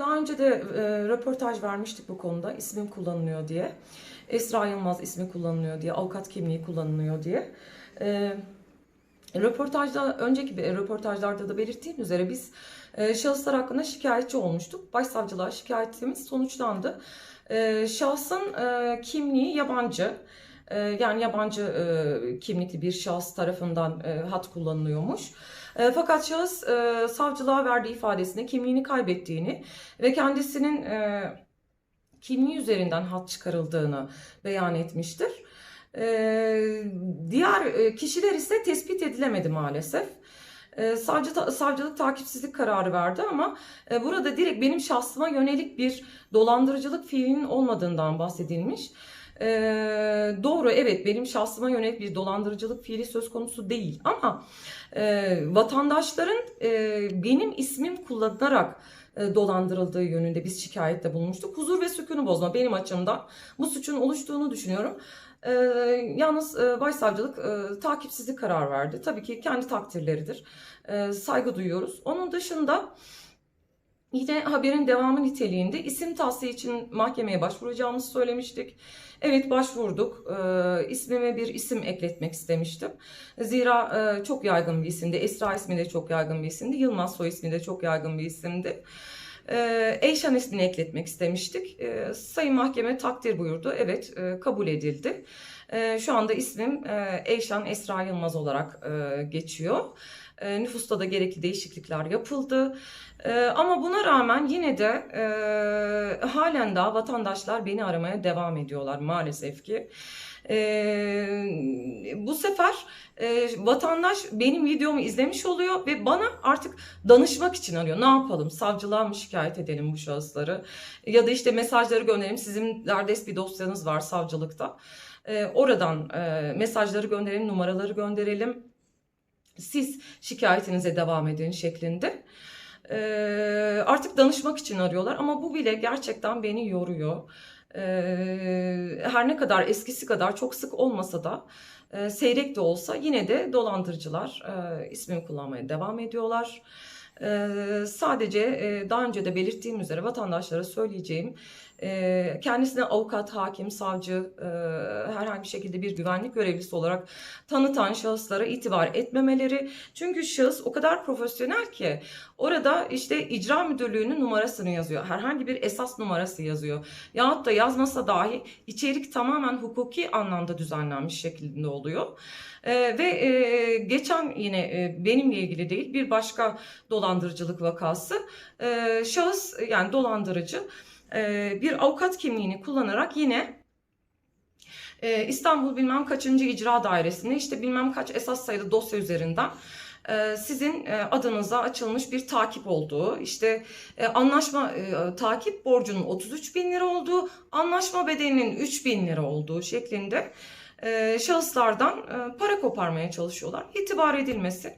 Daha önce de e, röportaj vermiştik bu konuda ismim kullanılıyor diye. Esra Yılmaz ismi kullanılıyor diye, avukat kimliği kullanılıyor diye. E, röportajda, önceki bir röportajlarda da belirttiğim üzere biz e, şahıslar hakkında şikayetçi olmuştuk. Başsavcılığa şikayetimiz sonuçlandı. E, şahsın e, kimliği yabancı. E, yani yabancı e, kimlikli bir şahıs tarafından e, hat kullanılıyormuş. E, fakat şahıs savcılığa verdiği ifadesinde kimliğini kaybettiğini ve kendisinin kimliği üzerinden hat çıkarıldığını beyan etmiştir. Diğer kişiler ise tespit edilemedi maalesef. Savcı, savcılık takipsizlik kararı verdi ama burada direkt benim şahsıma yönelik bir dolandırıcılık fiilinin olmadığından bahsedilmiş. E, doğru evet benim şahsıma yönelik bir dolandırıcılık fiili söz konusu değil ama e, vatandaşların e, benim ismim kullanılarak e, dolandırıldığı yönünde biz şikayette bulunmuştuk. Huzur ve sükunu bozma benim açımdan bu suçun oluştuğunu düşünüyorum. E, yalnız e, başsavcılık e, takipsizlik karar verdi. Tabii ki kendi takdirleridir. E, saygı duyuyoruz. Onun dışında Yine haberin devamı niteliğinde isim tahsili için mahkemeye başvuracağımızı söylemiştik. Evet başvurduk. Ee, ismime bir isim ekletmek istemiştim. Zira e, çok yaygın bir isimdi. Esra ismi de çok yaygın bir isimdi. Yılmaz soy ismi de çok yaygın bir isimdi. Ee, Eyşan ismini ekletmek istemiştik. Ee, Sayın Mahkeme takdir buyurdu. Evet e, kabul edildi. Ee, şu anda ismim e, Eyşan Esra Yılmaz olarak e, geçiyor. E, nüfusta da gerekli değişiklikler yapıldı. E, ama buna rağmen yine de e, halen daha vatandaşlar beni aramaya devam ediyorlar maalesef ki. E, bu sefer e, vatandaş benim videomu izlemiş oluyor ve bana artık danışmak için arıyor. Ne yapalım? Savcılığa mı şikayet edelim bu şahısları? Ya da işte mesajları gönderelim. Sizin derdest bir dosyanız var savcılıkta. Oradan e, mesajları gönderelim, numaraları gönderelim siz şikayetinize devam edin şeklinde. Ee, artık danışmak için arıyorlar ama bu bile gerçekten beni yoruyor. Ee, her ne kadar eskisi kadar çok sık olmasa da e, seyrek de olsa yine de dolandırıcılar e, ismimi kullanmaya devam ediyorlar. Ee, sadece e, daha önce de belirttiğim üzere vatandaşlara söyleyeceğim e, kendisine avukat, hakim, savcı e, herhangi bir şekilde bir güvenlik görevlisi olarak tanıtan şahıslara itibar etmemeleri. Çünkü şahıs o kadar profesyonel ki orada işte icra müdürlüğünün numarasını yazıyor. Herhangi bir esas numarası yazıyor. Yahut da yazmasa dahi içerik tamamen hukuki anlamda düzenlenmiş şeklinde oluyor. Ee, ve e, geçen yine e, benimle ilgili değil bir başka dolandırıcılık vakası e, şahıs yani dolandırıcı e, bir avukat kimliğini kullanarak yine e, İstanbul bilmem kaçıncı icra dairesinde işte bilmem kaç esas sayılı dosya üzerinden e, sizin adınıza açılmış bir takip olduğu, işte anlaşma takip borcunun 33 bin lira olduğu, anlaşma bedelinin 3 bin lira olduğu şeklinde şahıslardan para koparmaya çalışıyorlar. İtibar edilmesi